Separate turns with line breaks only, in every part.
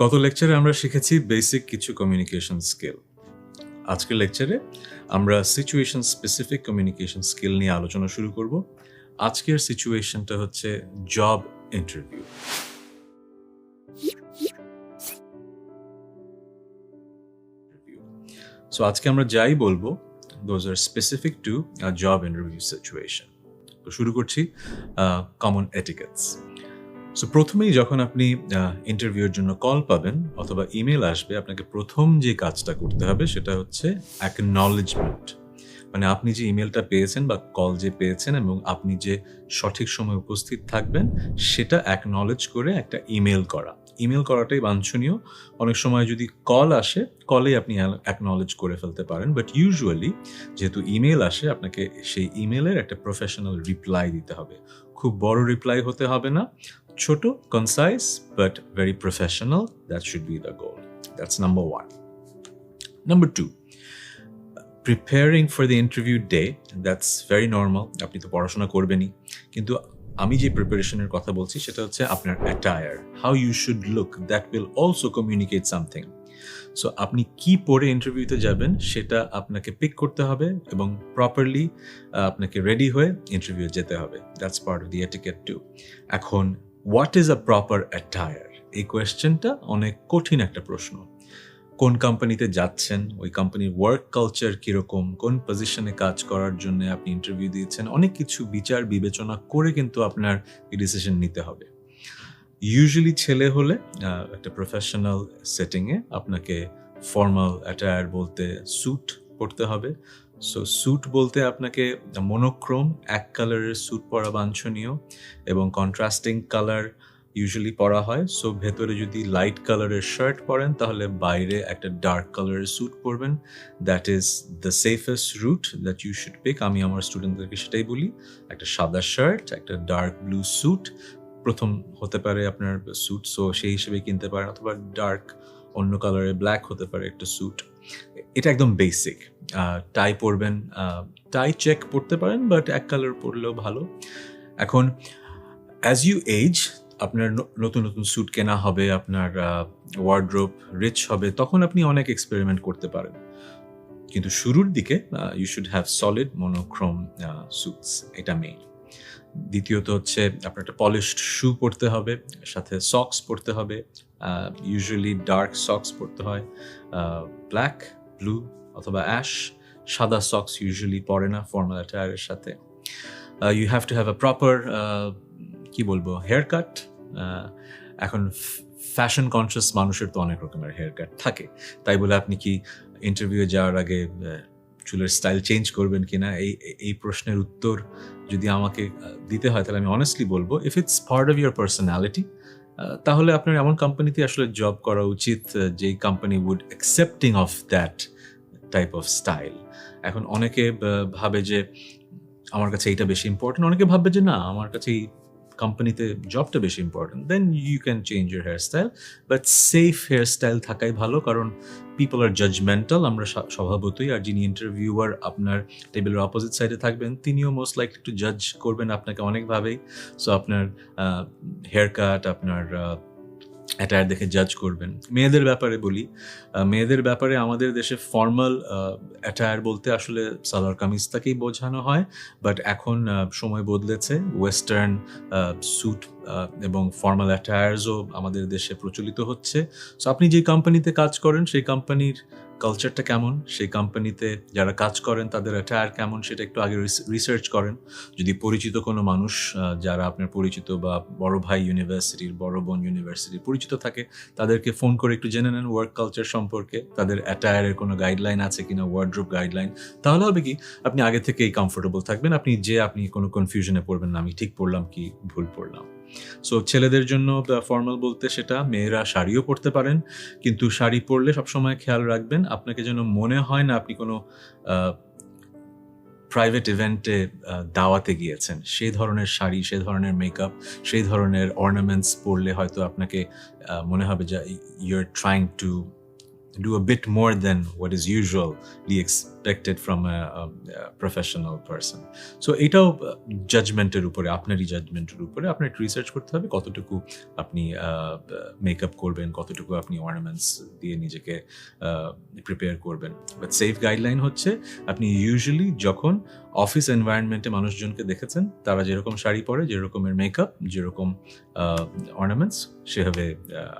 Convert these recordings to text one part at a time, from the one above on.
গত লেকচারে আমরা শিখেছি বেসিক কিছু কমিউনিকেশন স্কিল আজকের লেকচারে আমরা সিচুয়েশন স্পেসিফিক কমিউনিকেশন স্কিল নিয়ে আলোচনা শুরু করব। আজকের সিচুয়েশনটা হচ্ছে জব ইন্টারভিউ সো আজকে আমরা যাই বলব those are specific to job interview situation তো শুরু করছি কমন এটিকেটস সো প্রথমেই যখন আপনি ইন্টারভিউর জন্য কল পাবেন অথবা ইমেল আসবে, আপনাকে প্রথম যে কাজটা করতে হবে সেটা হচ্ছে অ্যাকনলেজমেন্ট মানে আপনি যে ইমেলটা পেয়েছেন বা কল যে পেয়েছেন এবং আপনি যে সঠিক সময় উপস্থিত থাকবেন, সেটা অ্যাকনলেজ করে একটা ইমেল করা। ইমেল করাটাই বাঞ্ছনীয়। অনেক সময় যদি কল আসে কলেই আপনি অ্যাকনলেজ করে ফেলতে পারেন বাট ইউজুয়ালি যেহেতু ইমেল আসে, আপনাকে সেই ইমেলের একটা প্রফেশনাল রিপ্লাই দিতে হবে। খুব বড় রিপ্লাই হতে হবে না। ছোট concise but very professional that should be the goal that's number one number two preparing for the interview day that's very normal আপনি তো পড়াশোনা করবেনই। কিন্তু আমি যে প্রিপারেশনের কথা বলছি, সেটা হচ্ছে আপনার attire how you should look that will also communicate something so আপনি কি পরে ইন্টারভিউতে যাবেন, সেটা আপনাকে পিক করতে হবে এবং প্রপারলি আপনাকে রেডি হয়ে ইন্টারভিউ যেতে হবে। That's part of the etiquette to এখন what is a proper attire এই কোয়েশ্চেনটা অনেক কঠিন একটা প্রশ্ন। কোন কোম্পানিতে যাচ্ছেন? ওই কোম্পানির ওয়ার্ক কালচার কীরকম? কোন পজিশনে কাজ করার জন্য আপনি ইন্টারভিউ দিয়েছেন? অনেক কিছু বিচার, বিবেচনা করে কিন্তু আপনার এই ডিসিশন নিতে হবে। ইউজুয়ালি ছেলে হলে একটা প্রফেশনাল সেটিংয়ে আপনাকে ফর্মাল অ্যাটায়ার বলতে স্যুট পড়তে হবে। সো স্যুট বলতে আপনাকে মনোক্রোম এক কালারের স্যুট পরা বাঞ্ছনীয় এবং কন্ট্রাস্টিং কালার ইউজুয়ালি পরা হয়। সো ভেতরে যদি লাইট কালারের শার্ট পরেন, তাহলে বাইরে একটা ডার্ক কালারের স্যুট পরবেন। That is the safest route that you should pick আমি আমার স্টুডেন্টদেরকে সেটাই বলি। একটা সাদা শার্ট একটা ডার্ক ব্লু স্যুট প্রথম হতে পারে আপনার স্যুট সো সেই হিসেবে কিনতে পারেন। অথবা ডার্ক অন্য কালারে ব্ল্যাক হতে পারে একটা স্যুট এটা একদম বেসিক টাই পরবেন টাই চেক পরতে পারেন বাট এক কালার পরলেও ভালো। এখন অ্যাজ ইউ এজ আপনার নতুন নতুন স্যুট কেনা হবে, আপনার ওয়ার্ড্রোপ রিচ হবে, তখন আপনি অনেক এক্সপেরিমেন্ট করতে পারেন। কিন্তু শুরুর দিকে you should have solid monochrome suits এটা মেইন দ্বিতীয়ত হচ্ছে আপনার একটা পলিশড শু পরতে হবে, সাথে সক্স পরতে হবে ইউজুয়ালি ডার্ক সক্স পরতে হয় ব্ল্যাক ব্লু অথবা অ্যাশ সাদা সক্স ইউজুয়ালি পরে না ফর্মাল অ্যাটায়ারের সাথে। You have to have a proper কি বলব হেয়ার কাট এখন ফ্যাশন কনসিয়াস মানুষের তো অনেক রকমের হেয়ার কাট থাকে। তাই বলে আপনি কি ইন্টারভিউ যাওয়ার আগে চুলের স্টাইল চেঞ্জ করবেন কিনা, এই এই প্রশ্নের উত্তর যদি আমাকে দিতে হয়, তাহলে আমি অনেস্টলি বলব if it's part of your personality তাহলে আপনার এমন কোম্পানিতে আসলে জব করা উচিত যেই company would accepting of that type of style এখন অনেকে ভাবে যে, আমার কাছে এইটা বেশি ইম্পর্টেন্ট অনেকে ভাববে যে, না, আমার কাছে এই কোম্পানিতে জবটা বেশি important then you can change your hair style but safe hair style থাকাই ভালো, কারণ পিপল আর জাজমেন্টাল আমরা স্বভাবতই, আর যিনি ইন্টারভিউয়ার আপনার টেবিলের অপোজিট সাইডে থাকবেন, তিনিও মোস্ট লাইক একটু জাজ করবেন আপনাকে অনেকভাবেই সো আপনার হেয়ার কাট আপনার অ্যাটায়ার দেখে জাজ করবেন। মেয়েদের ব্যাপারে বলি মেয়েদের ব্যাপারে আমাদের দেশে ফর্মাল অ্যাটায়ার বলতে আসলে সালোয়ার কামিজটাকেই বোঝানো হয় বাট এখন সময় বদলেছে ওয়েস্টার্ন স্যুট এবং ফর্মাল অ্যাটায়ার্সও আমাদের দেশে প্রচলিত হচ্ছে। সো আপনি যে কোম্পানিতে কাজ করেন, সেই কোম্পানির কালচারটা কেমন? সেই কোম্পানিতে যারা কাজ করেন, তাদের অ্যাটায়ার কেমন? সেটা একটু আগে রিসার্চ করেন। যদি পরিচিত কোনো মানুষ যারা আপনার পরিচিত বা বড় ভাই ইউনিভার্সিটির বড় বোন ইউনিভার্সিটির পরিচিত থাকে, তাদেরকে ফোন করে একটু জেনে নেন ওয়ার্ক কালচার সম্পর্কে। তাদের অ্যাটায়ারের কোনো গাইডলাইন আছে কিনা ওয়ার্ড্রোপ গাইডলাইন তাহলে হবে কি, আপনি আগে থেকেই কমফোর্টেবল থাকবেন। আপনি যে, আপনি কোনো কনফিউশনে পড়বেন না। আমি ঠিক পড়লাম কি ভুল পড়লাম? সো ছেলেদের জন্য ফর্মাল বলতে সেটা মেয়েরা শাড়িও পরতে পারেন, কিন্তু শাড়ি পরলে সবসময় খেয়াল রাখবেন আপনাকে যেন মনে হয় না আপনি কোনো প্রাইভেট ইভেন্টে দাওয়াতে গিয়েছেন। সেই ধরনের শাড়ি, সেই ধরনের মেকআপ সেই ধরনের অর্নামেন্টস পরলে হয়তো আপনাকে মনে হবে যে you are trying to do a bit more than what is usually a, a professional person. So এটাও জাজমেন্টের উপরে আপনারই জাজমেন্টের উপরে আপনার রিসার্চ করতে হবে কতটুকু আপনি মেকআপ করবেন কতটুকু আপনি অর্নামেন্টস দিয়ে নিজেকে প্রিপেয়ার করবেন। বাট সেফ গাইডলাইন হচ্ছে আপনি ইউজুয়ালি যখন অফিস এনভায়রনমেন্টে মানুষজনকে দেখেছেন তারা যেরকম শাড়ি পরে যেরকমের মেকআপ যেরকম অর্নামেন্টস সেভাবে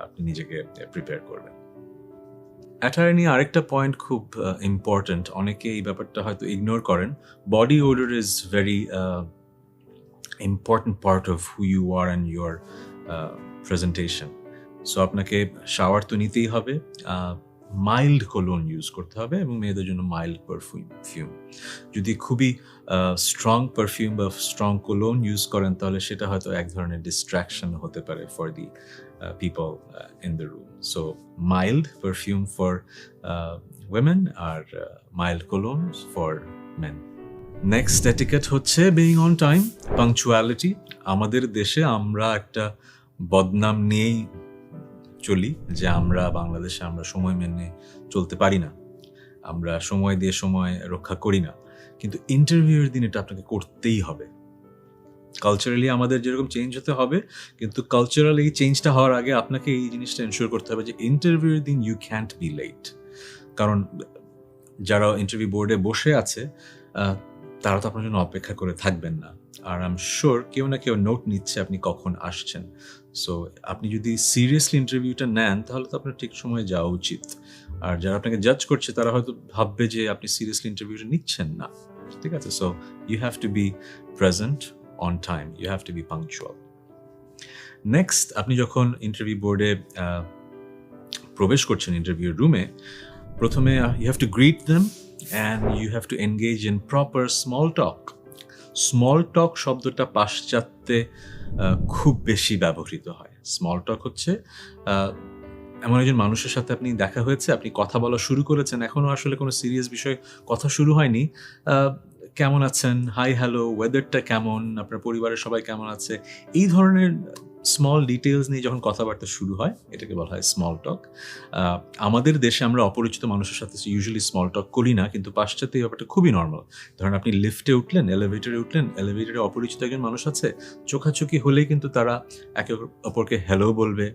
আপনি নিজেকে প্রিপেয়ার করবেন। অ্যাটায়ার নিয়ে আরেকটা পয়েন্ট খুব ইম্পর্ট্যান্ট অনেকে এই ব্যাপারটা হয়তো ইগনোর করেন। Body odour is very important part of who you are and your presentation so আপনাকে শাওয়ার তো নিতেই হবে মাইল্ড কোলোন ইউজ করতে হবে এবং মেয়েদের জন্য মাইল্ড পারফিউম ফিউম যদি খুবই স্ট্রং পারফিউম বা স্ট্রং কোলোন ইউজ করেন, তাহলে সেটা হয়তো এক ধরনের ডিস্ট্র্যাকশন হতে পারে for the people in the room so mild perfume for women R mild cologne for men next etiquette হচ্ছে বিং অন টাইম পাংচুয়ালিটি আমাদের দেশে আমরা একটা বদনাম নিয়েই চলি, যে আমরা বাংলাদেশে আমরা সময় মেনে চলতে পারি না। আমরা সময় দিয়ে সময় রক্ষা করি না। কিন্তু ইন্টারভিউয়ের দিন এটা আপনাকে করতেই হবে। কালচারালি আমাদের যেরকম চেঞ্জ হতে হবে, কিন্তু কালচারাল এই চেঞ্জটা হওয়ার আগে আপনাকে এই জিনিসটা এনশোর করতে হবে যে ইন্টারভিউয়ের দিন ইউ ক্যান্ট বি লেট কারণ যারা ইন্টারভিউ বোর্ডে বসে আছে তারা তো আপনার জন্য অপেক্ষা করে থাকবেন না। আর আম শিওর কেউ না কেউ নোট নিচ্ছে আপনি কখন আসছেন। সো আপনি যদি সিরিয়াসলি ইন্টারভিউটা নেন, তাহলে তো আপনার ঠিক সময়ে যাওয়া উচিত। আর যারা আপনাকে জাজ করছে, তারা হয়তো ভাববে যে আপনি সিরিয়াসলি ইন্টারভিউটা নিচ্ছেন না। ঠিক আছে? So you have to be present on time you have to be punctual next আপনি যখন ইন্টারভিউ বোর্ডে প্রবেশ করছেন ইন্টারভিউ রুমে প্রথমে you have to greet them and you have to engage in proper small talk small talk শব্দটা পাশ্চাত্যে খুব বেশি ব্যবহৃত হয়। স্মল টক হচ্ছে এমন একজন মানুষের সাথে আপনি দেখা হয়েছে, আপনি কথা বলা শুরু করেছেন এখনও আসলে কোনো সিরিয়াস বিষয়ে কথা শুরু হয়নি। কেমন আছেন? হাই হ্যালো ওয়েদারটা কেমন? আপনার পরিবারের সবাই কেমন আছে? এই ধরনের স্মল ডিটেলস নিয়ে যখন কথাবার্তা শুরু হয়, এটাকে বলা হয় স্মল টক আমাদের দেশে আমরা অপরিচিত মানুষের সাথে ইউজুয়ালি স্মল টক করি না, কিন্তু পাশ্চাত্যে এই ব্যাপারটা খুবই নর্মাল ধরেন আপনি লিফটে উঠলেন এলিভেটরে উঠলেন এলিভেটরে অপরিচিত একজন মানুষ আছে, চোখাচোখি হলেই কিন্তু তারা একে অপরকে হ্যালো বলবে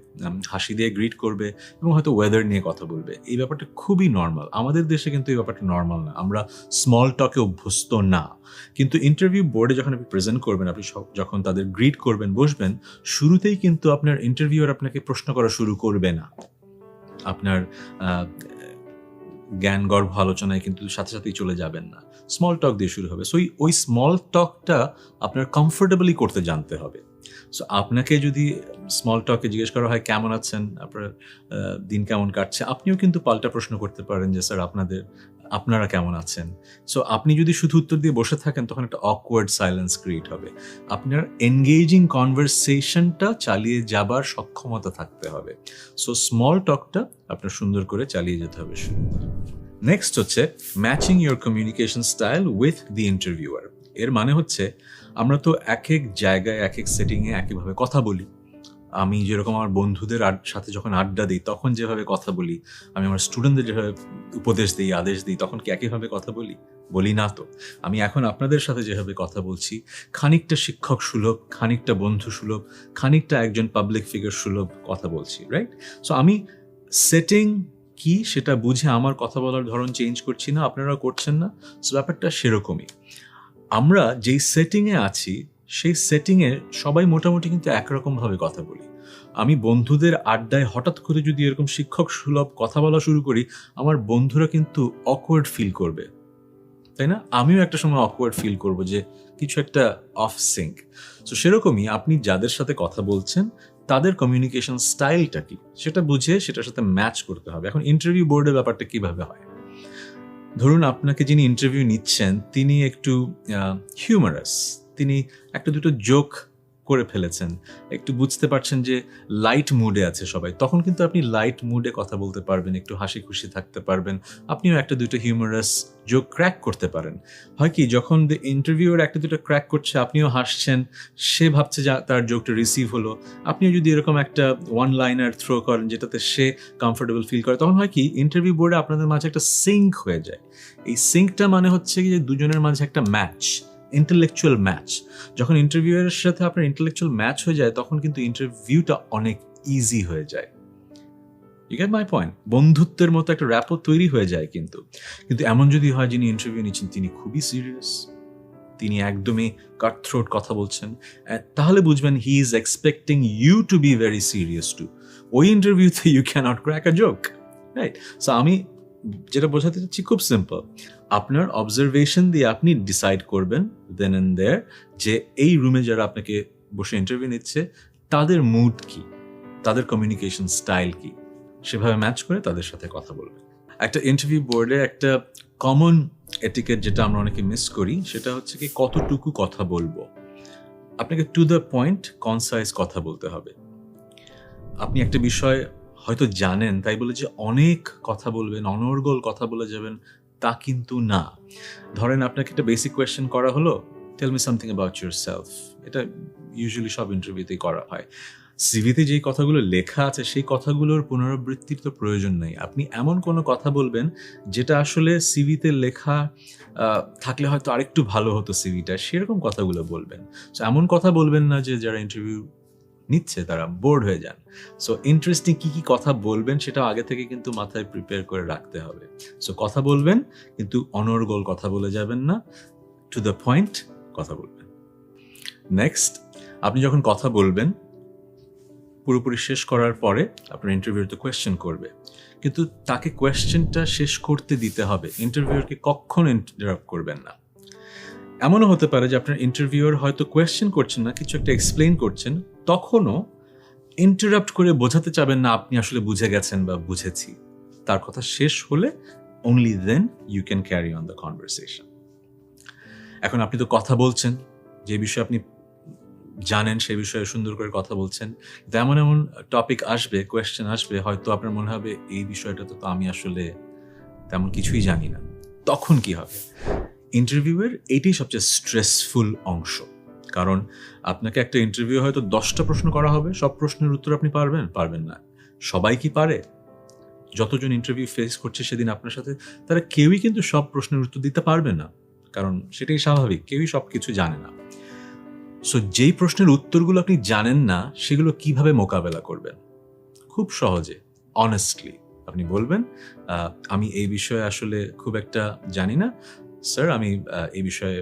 হাসি দিয়ে গ্রিট করবে এবং হয়তো ওয়েদার নিয়ে কথা বলবে। এই ব্যাপারটা খুবই নর্মাল আমাদের দেশে কিন্তু এই ব্যাপারটা নর্মাল না। আমরা স্মল টকে অভ্যস্ত না। কিন্তু ইন্টারভিউ বোর্ডে যখন আপনি প্রেজেন্ট করবেন, আপনি যখন তাদের গ্রিট করবেন, বসবেন শুরুতেই কিন্তু আপনার ইন্টারভিউয়ার আপনাকে প্রশ্ন করা শুরু করবে না। আপনার জ্ঞান, গর্ভ আলোচনায় কিন্তু সাথে সাথেই চলে যাবেন না। স্মল টক দিয়ে শুরু হবে। সো ওই স্মল টকটা আপনার কমফোর্টেবলি করতে জানতে হবে। সো আপনাকে যদি স্মল টকে জিজ্ঞেস করা হয়, কেমন আছেন? আপনার দিন কেমন কাটছে? আপনিও কিন্তু পাল্টা প্রশ্ন করতে পারেন যে, স্যার, আপনাদের আপনারা কেমন আছেন? সো আপনি যদি শুধু উত্তর দিয়ে বসে থাকেন, তখন একটা অকওয়ার্ড সাইলেন্স ক্রিয়েট হবে। আপনার এনগেজিং কনভারসেশনটা চালিয়ে যাবার সক্ষমতা থাকতে হবে। সো স্মল টকটা আপনার সুন্দর করে চালিয়ে যেতে হবে নেক্সট হচ্ছে matching your communication style with the interviewer এর মানে হচ্ছে, আমরা তো এক এক জায়গায়, এক এক সেটিংয়ে একইভাবে কথা বলি। আমি যেরকম আমার বন্ধুদের সাথে যখন আড্ডা দিই, তখন যেভাবে কথা বলি, আমি আমার স্টুডেন্টদের যেভাবে উপদেশ দিই, আদেশ দিই, তখন কি একইভাবে কথা বলি? বলি না তো। আমি এখন আপনাদের সাথে যেভাবে কথা বলছি, খানিকটা শিক্ষক সুলভ, খানিকটা বন্ধু সুলভ, খানিকটা একজন পাবলিক ফিগার সুলভ কথা বলছি রাইট সো আমি সেটিং কি সেটা বুঝে আমার কথা বলার ধরন চেঞ্জ করছি না আপনারা করছেন না। সো ব্যাপারটা সেরকমই। আমরা যেই সেটিংয়ে আছি সেই সেটিংয়ে সবাই মোটামুটি কিন্তু একরকমভাবে কথা বলি। আমি বন্ধুদের আড্ডায় হঠাৎ করে যদি এরকম শিক্ষক সুলভ কথা বলা শুরু করি, আমার বন্ধুরা কিন্তু অকওয়ার্ড ফিল করবে। তাই না? আমিও একটা সময় অকওয়ার্ড ফিল করব যে কিছু একটা অফ সিঙ্ক তো সেরকমই আপনি যাদের সাথে কথা বলছেন, তাদের কমিউনিকেশন স্টাইলটা কি? সেটা বুঝে সেটার সাথে ম্যাচ করতে হবে। এখন ইন্টারভিউ বোর্ডের ব্যাপারটা কীভাবে হয়? ধরুন, আপনাকে যিনি ইন্টারভিউ নিচ্ছেন, তিনি একটু হিউমারাস তিনি একটা দুটো জোক করে ফেলেছেন। একটু বুঝতে পারছেন যে লাইট মুডে আছে সবাই। তখন কিন্তু আপনি লাইট মুডে কথা বলতে পারবেন, একটু হাসি খুশি থাকতে পারবেন। আপনিও একটা দুটো হিউমারাস যোগ ক্র্যাক করতে পারেন। হয় কি, যখন ইন্টারভিউর একটা দুটো ক্র্যাক করছে, আপনিও হাসছেন, সে ভাবছে যে তার যোগটা রিসিভ হলো। আপনিও যদি এরকম একটা ওয়ান লাইনার থ্রো করেন, যেটাতে সে কমফোর্টেবল ফিল করে, তখন হয় কি ইন্টারভিউ বোর্ডে আপনাদের মাঝে একটা সিঙ্ক হয়ে যায়। এই সিঙ্কটা মানে হচ্ছে কি যে দুজনের মাঝে একটা ম্যাচ ইন্টেলেকচুয়াল ম্যাচ যখন ইন্টারভিউয়ের সাথে আপনার ইন্টেলেকচুয়াল ম্যাচ হয়ে যায়, তখন কিন্তু ইন্টারভিউটা অনেক ইজি হয়ে যায়। ইউ গেট মাই পয়েন্ট বন্ধুত্বের মতো একটা র্যাপও তৈরি হয়ে যায় কিন্তু। কিন্তু এমন যদি হয় যিনি ইন্টারভিউ নিচ্ছেন, তিনি খুবই সিরিয়াস তিনি একদমই কাটথ্রোট কথা বলছেন। তাহলে বুঝবেন he is expecting you to be very serious to ওই ইন্টারভিউতে you cannot crack a joke right so আমি যেটা বোঝাতে চাচ্ছি খুব সিম্পল আপনার অবজারভেশন দিয়ে আপনি ডিসাইড করবেন দেন এন্ড দেয়ার যে এই রুমে যারা আপনাকে বসে ইন্টারভিউ নিচ্ছে, তাদের মুড কি? তাদের কমিউনিকেশন স্টাইল কি? সেভাবে ম্যাচ করে তাদের সাথে কথা বলবেন। একটা ইন্টারভিউ বোর্ডে একটা কমন এটিকেট যেটা আমরা অনেকে মিস করি, সেটা হচ্ছে কি কতটুকু কথা বলব? আপনাকে টু দ্য পয়েন্ট কনসাইজ কথা বলতে হবে। আপনি একটা বিষয় হয়তো জানেন, তাই বলে যে অনেক কথা বলবেন, অনর্গল কথা বলে যাবেন তা কিন্তু না। ধরেন আপনাকে একটা বেসিক কোয়েশ্চেন করা হলো tell me something about yourself এটা ইউজুয়ালি সব ইন্টারভিউতেই করা হয়। সিভিতে যেই কথাগুলো লেখা আছে, সেই কথাগুলোর পুনরাবৃত্তির তো প্রয়োজন নেই। আপনি এমন কোনো কথা বলবেন, যেটা আসলে সিভিতে লেখা থাকলে হয়তো আরেকটু ভালো হতো সিভিটা সেরকম কথাগুলো বলবেন। সো এমন কথা বলবেন না যে, যারা ইন্টারভিউ নিচ্ছে, তারা বোর্ড হয়ে যান। সো ইন্টারেস্টিং কি কি কথা বলবেন সেটা আগে থেকে কিন্তু মাথায় প্রিপেয়ার করে রাখতে হবে। সো কথা বলবেন, কিন্তু অনর্গল কথা বলে যাবেন না। টু দ্য পয়েন্ট কথা বলবেন। নেক্সট আপনি যখন কথা বলবেন, পুরোপুরি শেষ করার পরে আপনার ইন্টারভিউতে কোয়েশ্চেন করবে। কিন্তু তাকে কোয়েশ্চেনটা শেষ করতে দিতে হবে। ইন্টারভিউরকে কখনো ইন্টারাপ্ট করবেন না। এমনও হতে পারে যে আপনার ইন্টারভিউর হয়তো কোয়েশ্চেন করছেন না, কিছু একটা এক্সপ্লেন করছেন। তখনও ইন্টারাপ্ট করে বোঝাতে চাবেন না আপনি আসলে বুঝে গেছেন বা বুঝেছি। তার কথা শেষ হলে only then you can carry on the conversation এখন আপনি তো কথা বলছেন, যে বিষয়ে আপনি জানেন সেই বিষয়ে সুন্দর করে কথা বলছেন, কিন্তু এমন এমন টপিক আসবে কোয়েশ্চেন আসবে, হয়তো আপনার মনে হবে এই বিষয়টা তো আমি আসলে তেমন কিছুই জানি না। তখন কি হবে? ইন্টারভিউয়ের এটাই সবচেয়ে স্ট্রেসফুল অংশ। কারণ আপনাকে একটা ইন্টারভিউ হয়তো দশটা প্রশ্ন করা হবে, সব প্রশ্নের উত্তর আপনি পারবেন পারবেন না। সবাই কি পারে? যতজন ইন্টারভিউ ফেস করছে সেদিন আপনার সাথে, তারা কেউই কিন্তু সব প্রশ্নের উত্তর দিতে পারবে না, কারণ সেটাই স্বাভাবিক, কেউই সব কিছু জানে না। সো যেই প্রশ্নের উত্তরগুলো আপনি জানেন না, সেগুলো কীভাবে মোকাবেলা করবেন? খুব সহজে অনেস্টলি আপনি বলবেন আমি এই বিষয়ে আসলে খুব একটা জানি না। স্যার আমি এই বিষয়ে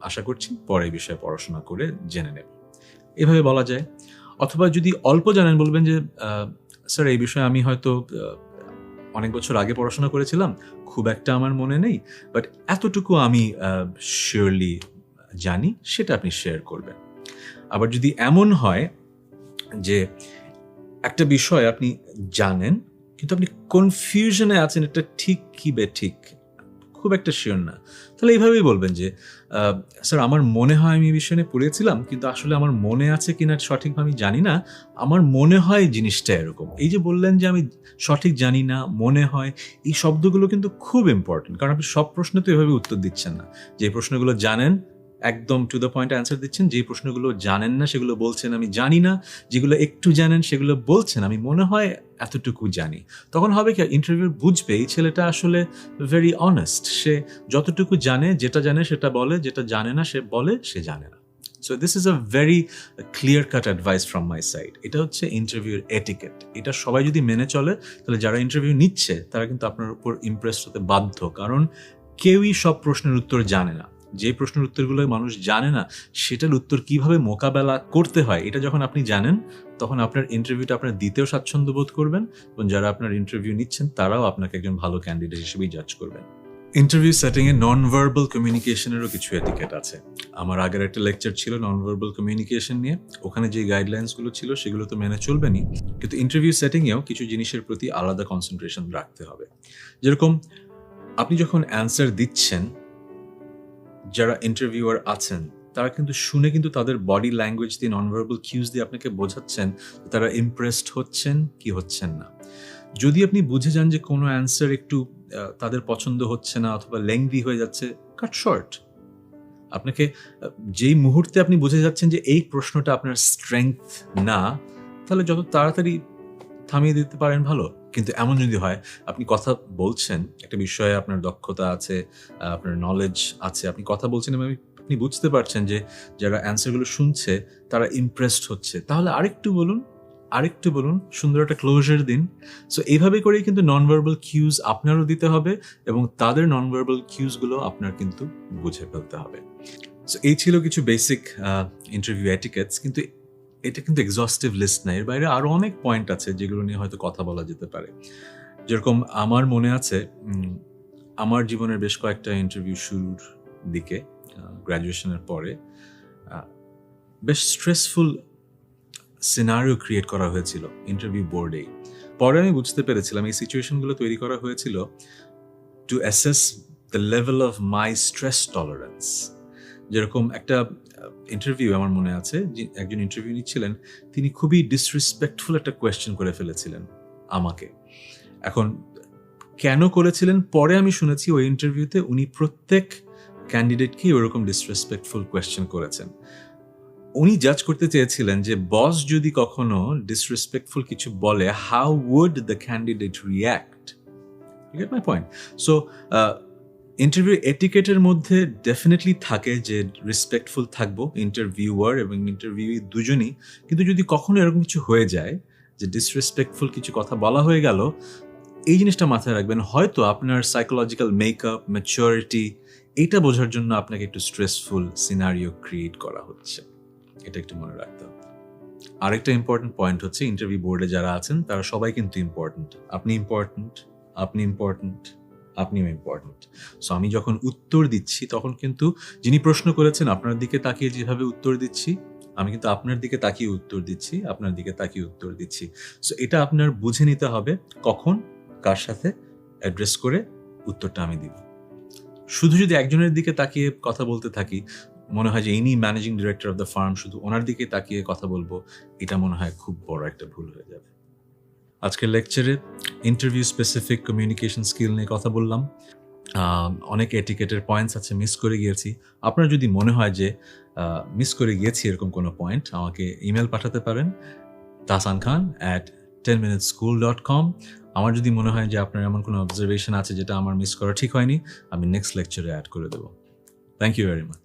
আশা করছি পরে বিষয়ে পড়াশোনা করে জেনে নেব। এভাবে বলা যায়। অথবা যদি অল্প জানেন, বলবেন যে স্যার, এই বিষয়ে আমি হয়তো অনেক বছর আগে পড়াশোনা করেছিলাম, খুব একটা আমার মনে নেই, বাট এতটুকু আমি শিওরলি জানি, সেটা আপনি শেয়ার করবেন। আবার যদি এমন হয় যে, একটা বিষয় আপনি জানেন, কিন্তু আপনি কনফিউশনে আছেন, এটা ঠিক কি বে ঠিক খুব একটা শিওর না। তাহলে এইভাবেই বলবেন যে স্যার আমার মনে হয় আমি বিষয়ে পড়েছিলাম, কিন্তু আসলে আমার মনে আছে কিনা সঠিকভাবে আমি জানি না। আমার মনে হয় জিনিসটা এরকম। এই যে বললেন যে আমি সঠিক জানি না, মনে হয়, এই শব্দগুলো কিন্তু খুব ইম্পর্টেন্ট কারণ আপনি সব প্রশ্নে তো এভাবে উত্তর দিচ্ছেন না। যে প্রশ্নগুলো জানেন একদম টু দ্য পয়েন্ট অ্যান্সার দিচ্ছেন, যে প্রশ্নগুলো জানেন না, সেগুলো বলছেন, আমি জানি না, যেগুলো একটু জানেন, সেগুলো বলছেন, আমি মনে হয় এতটুকু জানি। তখন হবে কি ইন্টারভিউ বুঝবে, এই ছেলেটা আসলে ভেরি অনেস্ট সে যতটুকু জানে, যেটা জানে, সেটা বলে, যেটা জানে না, সে বলে, সে জানে না। So this is a very clear cut advice from my side এটা হচ্ছে ইন্টারভিউর এটিকেট এটা সবাই যদি মেনে চলে, তাহলে যারা ইন্টারভিউ নিচ্ছে, তারা কিন্তু আপনার উপর ইমপ্রেস হতে বাধ্য, কারণ কেউই সব প্রশ্নের উত্তর জানে না। যে প্রশ্নের উত্তরগুলো মানুষ জানে না, সেটার উত্তর কীভাবে মোকাবেলা করতে হয়, এটা যখন আপনি জানেন, তখন আপনার ইন্টারভিউটা আপনার দিতেও স্বাচ্ছন্দ্য বোধ করবেন এবং যারা আপনার ইন্টারভিউ নিচ্ছেন, তারাও আপনাকে একজন ভালো ক্যান্ডিডেট হিসেবেই জাজ করবেন। ইন্টারভিউ সেটিংয়ে নন ভার্বাল কমিউনিকেশনেরও কিছু এটিকেট আছে। আমার আগের একটা লেকচার ছিল নন ভার্বাল কমিউনিকেশন নিয়ে, ওখানে যে গাইডলাইন্সগুলো ছিল, সেগুলো তো মেনে চলবেনই, কিন্তু ইন্টারভিউ সেটিংয়েও কিছু জিনিসের প্রতি আলাদা কনসেন্ট্রেশন রাখতে হবে। যেরকম, আপনি যখন অ্যান্সার দিচ্ছেন যারা ইন্টারভিউয়ার আছেন, তারা কিন্তু শুনে কিন্তু তাদের বডি ল্যাঙ্গুয়েজ দিয়ে নন ভার্বাল কিউজ দিয়ে আপনাকে বোঝাচ্ছেন তারা ইমপ্রেসড হচ্ছেন কি হচ্ছেন না। যদি আপনি বুঝে যান যে কোনো অ্যান্সার একটু তাদের পছন্দ হচ্ছে না অথবা লেংদি হয়ে যাচ্ছে কাট শর্ট আপনাকে যেই মুহূর্তে আপনি বুঝে যাচ্ছেন যে এই প্রশ্নটা আপনার স্ট্রেংথ না, তাহলে যত তাড়াতাড়ি থামিয়ে দিতে পারেন ভালো। কিন্তু এমন যদি হয়, আপনি কথা বলছেন, একটা বিষয়ে আপনার দক্ষতা আছে আপনার নলেজ আছে, আপনি কথা বলছেন এবং আপনি বুঝতে পারছেন যে যারা অ্যান্সারগুলো শুনছে, তারা ইমপ্রেসড হচ্ছে। তাহলে আরেকটু বলুন আরেকটু বলুন, সুন্দর একটা ক্লোজার দিন। সো এইভাবে করেই কিন্তু নন ভার্বাল কিউজ আপনারও দিতে হবে এবং তাদের নন ভার্বাল কিউজগুলো আপনার কিন্তু বুঝে ফেলতে হবে। সো এই ছিল কিছু বেসিক ইন্টারভিউ এটিকেটস কিন্তু এটা কিন্তু এক্সস্টিভ লিস্ট না। এর বাইরে আরও অনেক পয়েন্ট আছে যেগুলো নিয়ে হয়তো কথা বলা যেতে পারে। যেরকম আমার মনে আছে আমার জীবনের বেশ কয়েকটা ইন্টারভিউ শুরুর দিকে গ্র্যাজুয়েশনের পরে বেশ স্ট্রেসফুল সিনারিও ক্রিয়েট করা হয়েছিল ইন্টারভিউ বোর্ডেই পরে আমি বুঝতে পেরেছিলাম এই সিচুয়েশনগুলো তৈরি করা হয়েছিল to assess the level of my stress tolerance যেরকম একটা ইন্টারভিউ আমার মনে আছে একজন ইন্টারভিউ নিচ্ছিলেন তিনি খুবই ডিসরেসপেক্টফুল একটা কোয়েশ্চেন করে ফেলেছিলেন আমাকে। এখন, কেন করেছিলেন? পরে আমি শুনেছি ওই ইন্টারভিউতে উনি প্রত্যেক ক্যান্ডিডেটকেই ওরকম ডিসরেসপেক্টফুল কোয়েশ্চেন করেছেন। উনি জাজ করতে চেয়েছিলেন যে বস যদি কখনো ডিসরেসপেক্টফুল কিছু বলে how would the candidate react get my point so interview এটিকেটের মধ্যে ডেফিনেটলি থাকে যে রেসপেক্টফুল থাকব ইন্টারভিউয়ার এবং ইন্টারভিউ দুজনই। কিন্তু যদি কখনো এরকম কিছু হয়ে যায় যে ডিসরেসপেক্টফুল কিছু কথা বলা হয়ে গেল, এই জিনিসটা মাথায় রাখবেন। হয়তো আপনার সাইকোলজিক্যাল মেকআপ ম্যাচিওরিটি এইটা বোঝার জন্য আপনাকে একটু স্ট্রেসফুল সিনারিও ক্রিয়েট করা হচ্ছে। এটা একটু মনে রাখতে হবে। আরেকটা ইম্পর্টেন্ট পয়েন্ট হচ্ছে ইন্টারভিউ বোর্ডে যারা আছেন, তারা সবাই কিন্তু ইম্পর্টেন্ট আপনি ইম্পর্টেন্ট আপনি ইম্পর্টেন্ট আপনিও ইম্পর্টেন্ট সো আমি যখন উত্তর দিচ্ছি, তখন কিন্তু যিনি প্রশ্ন করেছেন, আপনার দিকে তাকিয়ে যেভাবে উত্তর দিচ্ছি, আমি কিন্তু আপনার দিকে তাকিয়ে উত্তর দিচ্ছি, আপনার দিকে তাকিয়ে উত্তর দিচ্ছি। সো এটা আপনার বুঝে নিতে হবে কখন, কার সাথে অ্যাড্রেস করে উত্তরটা আমি দিব। শুধু যদি একজনের দিকে তাকিয়ে কথা বলতে থাকি, মনে হয় যে ইনি managing director of the firm শুধু ওনার দিকে তাকিয়ে কথা বলব, এটা মনে হয় খুব বড় একটা ভুল হয়ে যাবে। আজকের লেকচারে ইন্টারভিউ স্পেসিফিক কমিউনিকেশন স্কিল নিয়ে কথা বললাম। অনেক এটিকেটের পয়েন্টস আছে মিস করে গিয়েছি। আপনার যদি মনে হয় যে মিস করে গিয়েছি এরকম কোনো পয়েন্ট আমাকে ইমেল পাঠাতে পারেন। Tasan Khan at ten minute school dot com আমার যদি মনে হয় যে, আপনার এমন কোনো অবজারভেশন আছে যেটা আমার মিস করা ঠিক হয়নি, আমি নেক্সট লেকচারে অ্যাড করে দেবো। Thank you very much